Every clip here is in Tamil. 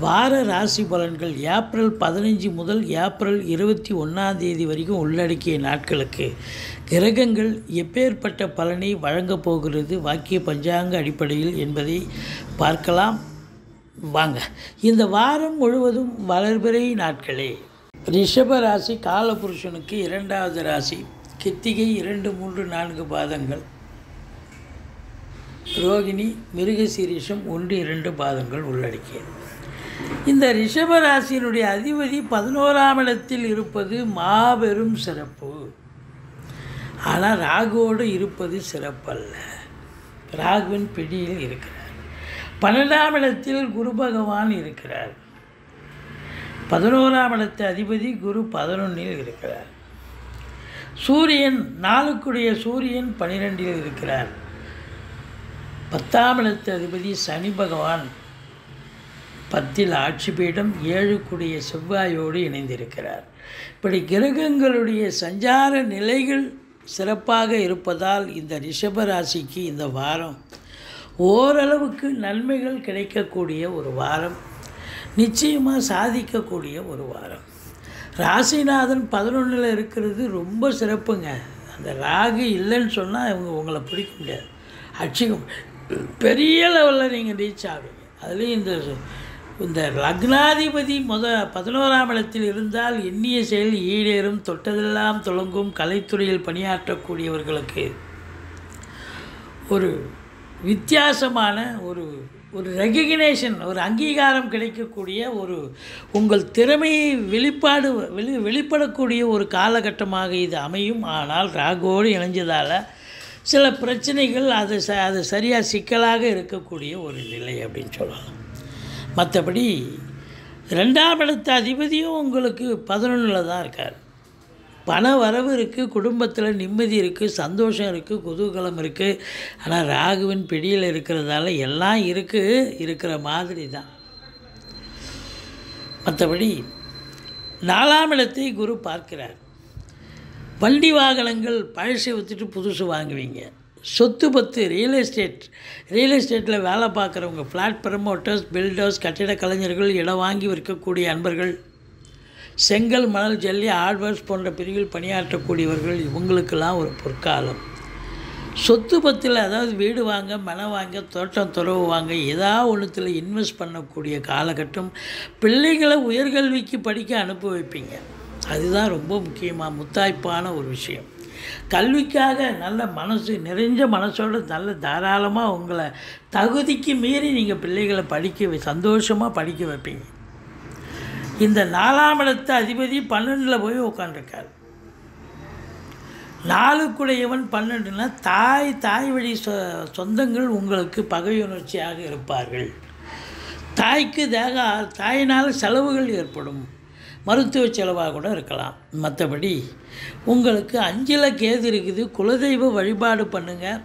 வார ராசி பலன்கள் ஏப்ரல் பதினஞ்சு முதல் ஏப்ரல் இருபத்தி ஒன்றாம் தேதி வரைக்கும் உள்ளடக்கிய நாட்களுக்கு. கிரகங்கள் எப்பேற்பட்ட பலனை வழங்கப் போகிறது வாக்கிய பஞ்சாங்க அடிப்படையில் என்பதை பார்க்கலாம். வாங்க. இந்த வாரம் முழுவதும் வளர்பிறை நாட்களே. ரிஷப ராசி காலபுருஷனுக்கு இரண்டாவது ராசி. கித்திகை இரண்டு மூன்று நான்கு பாதங்கள். ரோகிணி மிருகசீரிஷம் ஒன்று இரண்டு பாதங்கள் உள்ளடக்கியது. இந்த ரிஷபராசியினுடைய அதிபதி பதினோராம் இடத்தில் இருப்பது மாபெரும் சிறப்பு. ஆனால் ராகுவோடு இருப்பது சிறப்பல்ல. ராகுவின் பிடியில் இருக்கிறார். பன்னெண்டாம் இடத்தில் குரு பகவான் இருக்கிறார். பதினோராம் இடத்து அதிபதி குரு பதினொன்றில் இருக்கிறார். சூரியன் நாளுக்குடைய சூரியன் பனிரெண்டில் இருக்கிறார். பத்தாம் இடத்து அதிபதி சனி பகவான் பத்தில் ஆட்சி பீடம் ஏழுக்குடைய செவ்வாயோடு இணைந்திருக்கிறார். இப்படி கிரகங்களுடைய சஞ்சார நிலைகள் சிறப்பாக இருப்பதால் இந்த ரிஷப ராசிக்கு இந்த வாரம் ஓரளவுக்கு நன்மைகள் கிடைக்கக்கூடிய ஒரு வாரம். நிச்சயமாக சாதிக்கக்கூடிய ஒரு வாரம். ராசிநாதன் பதினொன்றில் இருக்கிறது ரொம்ப சிறப்புங்க. அந்த ராகு இல்லைன்னு சொன்னால் இவங்க உங்களை பிடிக்க முடியாது. அடிச்சுக்க பெரிய லெவலில் நீங்கள் ரீச் ஆகுங்க அதுலேயும் இந்த இந்த லக்னாதிபதி முத பதினோராம் இடத்தில் இருந்தால் எண்ணிய செயல் ஈடேறும் தொட்டதெல்லாம் தொடங்கும் கலைத்துறையில் பணியாற்றக்கூடியவர்களுக்கு ஒரு வித்தியாசமான ஒரு ஒரு ரெகக்னேஷன் ஒரு அங்கீகாரம் கிடைக்கக்கூடிய ஒரு உங்கள் திறமையை வெளிப்பாடு வெளி வெளிப்படக்கூடிய ஒரு காலகட்டமாக இது அமையும். ஆனால் ராகோடு இணைஞ்சதால் சில பிரச்சனைகள் அது ச அது சரியாக சிக்கலாக இருக்கக்கூடிய ஒரு நிலை அப்படின்னு சொல்லலாம் மற்றபடி ரெண்டாம் இடத்து அதிபதியும் உங்களுக்கு பதினொன்றில் தான் இருக்கார். பண வரவு இருக்குது குடும்பத்தில் நிம்மதி இருக்குது சந்தோஷம் இருக்குது குதூகலம் இருக்குது ஆனால் ராகுவின் பிடியில் இருக்கிறதால எல்லாம் இருக்குது இருக்கிற மாதிரி தான். மற்றபடி நாலாம் இடத்தை குரு பார்க்கிறார். வண்டி வாகனங்கள் பழசை விற்றுட்டு புதுசு வாங்குவீங்க. சொத்து பத்து ரியல் எஸ்டேட் ரியல் எஸ்டேட்டில் வேலை பார்க்குறவங்க ஃப்ளாட் ப்ரமோட்டர்ஸ் பில்டர்ஸ் கட்டிட கலைஞர்கள் இடம் வாங்கி விற்கக்கூடிய அன்பர்கள் செங்கல் மணல் ஜல்லி ஆட்வர்ஸ் போன்ற பிரிவில் பணியாற்றக்கூடியவர்கள் இவங்களுக்கெல்லாம் ஒரு பொற்காலம். சொத்து பத்தில் அதாவது வீடு வாங்க மனை வாங்க தோட்டம் துறவு வாங்க ஏதாவது ஒன்றுத்தில் இன்வெஸ்ட் பண்ணக்கூடிய காலகட்டம் பிள்ளைகளை உயர்கல்விக்கு படிக்க அனுப்பி வைப்பீங்க. அதுதான் ரொம்ப முக்கியமாக முத்தாய்ப்பான ஒரு விஷயம். கல்விக்காக நல்ல மனசு நிறைஞ்ச மனசோட நல்ல தாராளமாக உங்களை தகுதிக்கு மீறி நீங்கள் பிள்ளைகளை படிக்க சந்தோஷமாக படிக்க வைப்பீங்க. இந்த நாலாம் இடத்த அதிபதி பன்னெண்டில் போய் உட்காந்துருக்கார் நாளுக்குடையவன் பன்னெண்டுனா தாய் தாய் வழி சொ சொந்தங்கள் உங்களுக்கு பகையுணர்ச்சியாக இருப்பார்கள். தாய்க்கு தேக தாயினால் செலவுகள் ஏற்படும். மருத்துவ செலவாக கூட இருக்கலாம். மற்றபடி உங்களுக்கு அஞ்சில் கேது இருக்குது குலதெய்வ வழிபாடு பண்ணுங்கள்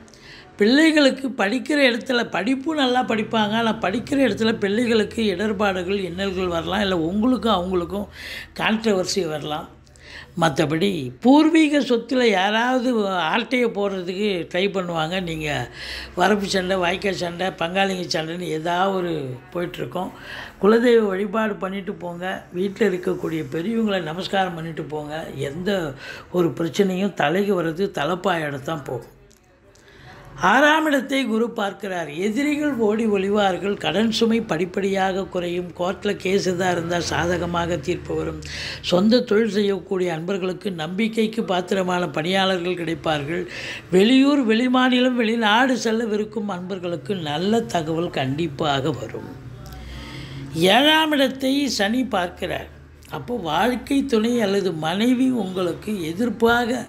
பிள்ளைகளுக்கு படிக்கிற இடத்துல படிப்பும் நல்லா படிப்பாங்க. ஆனால் படிக்கிற இடத்துல பிள்ளைகளுக்கு இடர்பாடுகள் இன்னல்கள் வரலாம். இல்லை உங்களுக்கும் அவங்களுக்கும் கான்ட்ரவர்சி வரலாம். மற்றபடி பூர்வீக சொத்தில் யாராவது ஆட்டையை போடுறதுக்கு ட்ரை பண்ணுவாங்க. நீங்கள் வரப்பு சண்டை வாய்க்கால் சண்டை பங்காளிங்க சண்டைன்னு ஏதாவது ஒரு போயிட்டுருக்கோம். குலதெய்வ வழிபாடு பண்ணிட்டு போங்க. வீட்டில் இருக்கக்கூடிய பெரியவங்களை நமஸ்காரம் பண்ணிட்டு போங்க. எந்த ஒரு பிரச்சனையும் தலைக்கு வர்றது தலைப்பாயிடத்தான் போகும். ஆறாம் இடத்தை குரு பார்க்கிறார். எதிரிகள் ஓடி ஒளிவார்கள். கடன் சுமை படிப்படியாக குறையும். கோர்ட்டில் கேஸ் எதாக இருந்தால் சாதகமாக தீர்ப்பு வரும். சொந்த தொழில் செய்யக்கூடிய அன்பர்களுக்கு நம்பிக்கைக்கு பாத்திரமான பணியாளர்கள் கிடைப்பார்கள். வெளியூர் வெளிமாநிலம் வெளிநாடு செல்லவிருக்கும் அன்பர்களுக்கு நல்ல தகவல் கண்டிப்பாக வரும். ஏழாம் இடத்தை சனி பார்க்கிறார். அப்போ வாழ்க்கை துணை அல்லது மனைவி உங்களுக்கு எதிர்ப்பாக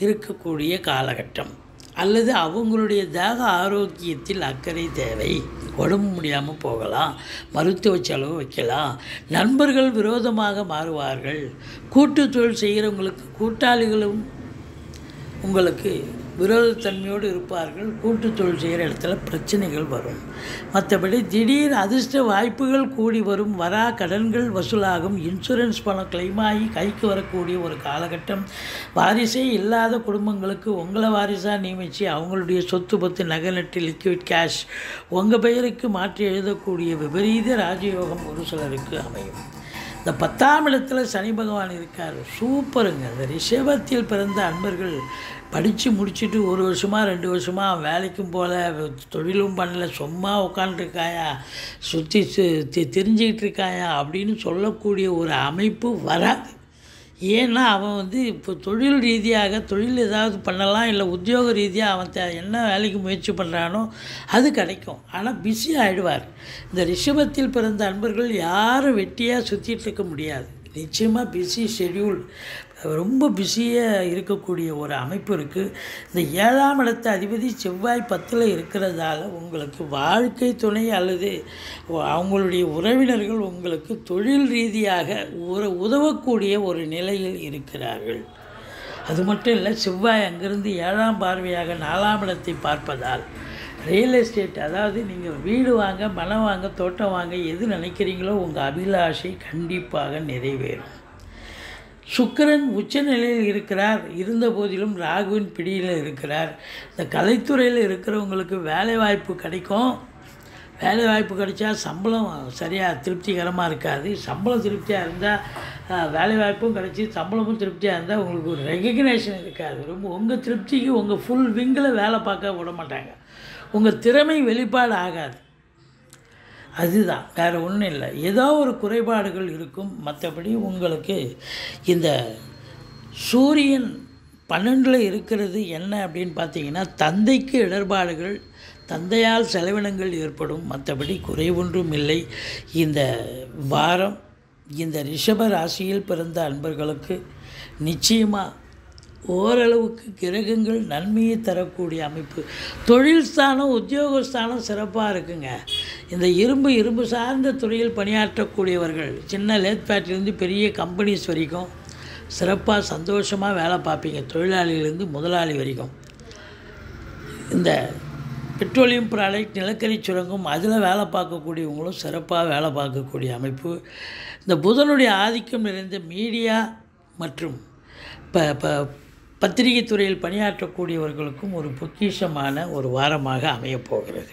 இருக்கக்கூடிய காலகட்டம். அல்லது அவங்களுடைய தேக ஆரோக்கியத்தில் அக்கறை தேவை. உடம்பு முடியாமல் போகலாம். மருத்துவ செலவு வைக்கலாம். நண்பர்கள் விரோதமாக மாறுவார்கள். கூட்டு தொழில் செய்கிறவங்களுக்கு கூட்டாளிகளும் உங்களுக்கு விரோதத்தன்மையோடு இருப்பார்கள். கூட்டு தொழில் செய்கிற இடத்துல பிரச்சனைகள் வரும். மற்றபடி திடீர் அதிர்ஷ்ட வாய்ப்புகள் கூடி வரும். வரா கடன்கள் வசூலாகும். இன்சூரன்ஸ் பணம் கிளைமாகி ஆகி கைக்கு வரக்கூடிய ஒரு காலகட்டம். வாரிசே இல்லாத குடும்பங்களுக்கு உங்களை வாரிசாக நியமித்து அவங்களுடைய சொத்து பத்து நகை நட்டு லிக்விட் கேஷ் உங்கள் பெயருக்கு மாற்றி எழுதக்கூடிய விபரீத ராஜயோகம் ஒரு சிலருக்கு அமையும். இந்த பத்தாம் இடத்துல சனி பகவான் இருக்கார். சூப்பருங்க. இந்த ரிஷபத்தில் பிறந்த அன்பர்கள் படித்து முடிச்சுட்டு ஒரு வருஷமாக ரெண்டு வருஷமாக வேலைக்கும் போகல தொழிலும் பண்ணல சும்மா உட்காந்துருக்காயா சுற்றி தெரிஞ்சுக்கிட்டு இருக்காயா அப்படின்னு சொல்லக்கூடிய ஒரு அமைப்பு வராது. ஏன்னா அவன் வந்து இப்போ தொழில் ரீதியாக தொழில் ஏதாவது பண்ணலாம் இல்லை உத்தியோக ரீதியாக அவன் என்ன வேலைக்கு முயற்சி பண்ணுறானோ அது கிடைக்கும். ஆனால் பிஸி ஆகிடுவார் இந்த ரிஷபத்தில் பிறந்த அன்பர்கள் யாரும் வெட்டியாக சுற்றிட்டு இருக்க முடியாது. நிச்சயமாக பிஸி ஷெட்யூல் ரொம்ப பிஸியாக இருக்கக்கூடிய ஒரு அமைப்பு இருக்குது இந்த ஏழாம் இடத்த அதிபதி செவ்வாய் பத்தில் இருக்கிறதால உங்களுக்கு வாழ்க்கை துணை அல்லது அவங்களுடைய உறவினர்கள் உங்களுக்கு தொழில் ரீதியாக உற உதவக்கூடிய ஒரு நிலையில் இருக்கிறார்கள். அது மட்டும் இல்லை செவ்வாய் அங்கிருந்து ஏழாம் பார்வையாக நாலாம் இடத்தை பார்ப்பதால் ரியல் எஸ்டேட் அதாவது நீங்கள் வீடு வாங்க மனம் வாங்க தோட்டம் வாங்க எது நினைக்கிறீங்களோ உங்கள் அபிலாஷை கண்டிப்பாக நிறைவேறும். சுக்கிரன் உச்சநிலையில் இருக்கிறார். இருந்த போதிலும் ராகுவின் பிடியில் இருக்கிறார். இந்த கலைத்துறையில் இருக்கிறவங்களுக்கு வேலை வாய்ப்பு கிடைக்கும். வேலை வாய்ப்பு கிடைச்சா சம்பளம் சரியாக திருப்திகரமாக இருக்காது. சம்பளம் திருப்தியாக இருந்தால் வேலை வாய்ப்பும் கிடைச்சி சம்பளமும் திருப்தியாக இருந்தால் உங்களுக்கு ஒரு ரெகக்னேஷன் இருக்காது. ரொம்ப உங்கள் திருப்திக்கு உங்கள் ஃபுல் விங்கில் வேலை பார்க்க விட மாட்டாங்க. உங்கள் திறமை வெளிப்பாடு ஆகாது. அதுதான் வேறு ஒன்றும் இல்லை. ஏதோ ஒரு குறைபாடுகள் இருக்கும். மற்றபடி உங்களுக்கு இந்த சூரியன் பன்னெண்டில் இருக்கிறது என்ன அப்படின்னு பார்த்தீங்கன்னா தந்தைக்கு இடர்பாடுகள் தந்தையால் செலவினங்கள் ஏற்படும். மற்றபடி குறைவொன்றும் இல்லை. இந்த வாரம் இந்த ரிஷப ராசியில் பிறந்த அன்பர்களுக்கு நிச்சயமாக ஓரளவுக்கு கிரகங்கள் நன்மையை தரக்கூடிய அமைப்பு. தொழில் ஸ்தானம் உத்தியோகஸ்தானம் சிறப்பாக இருக்குங்க. இந்த இரும்பு இரும்பு சார்ந்த துறையில் பணியாற்றக்கூடியவர்கள் சின்ன லேத் ஃபேக்ட்ரிலேருந்து பெரிய கம்பெனிஸ் வரைக்கும் சிறப்பாக சந்தோஷமாக வேலை பார்ப்பீங்க. தொழிலாளியிலேருந்து முதலாளி வரைக்கும். இந்த பெட்ரோலியம் ப்ராடக்ட் நிலக்கரி சுரங்கம் அதில் வேலை பார்க்கக்கூடியவங்களும் சிறப்பாக வேலை பார்க்கக்கூடிய அமைப்பு. இந்த புதனுடைய ஆதிக்கம் நிறைந்த மீடியா மற்றும் ப ப பத்திரிகை துறையில் பணியாற்றக்கூடியவர்களுக்கும் ஒரு பொக்கிஷமான ஒரு வாரமாக அமையப் போகிறது.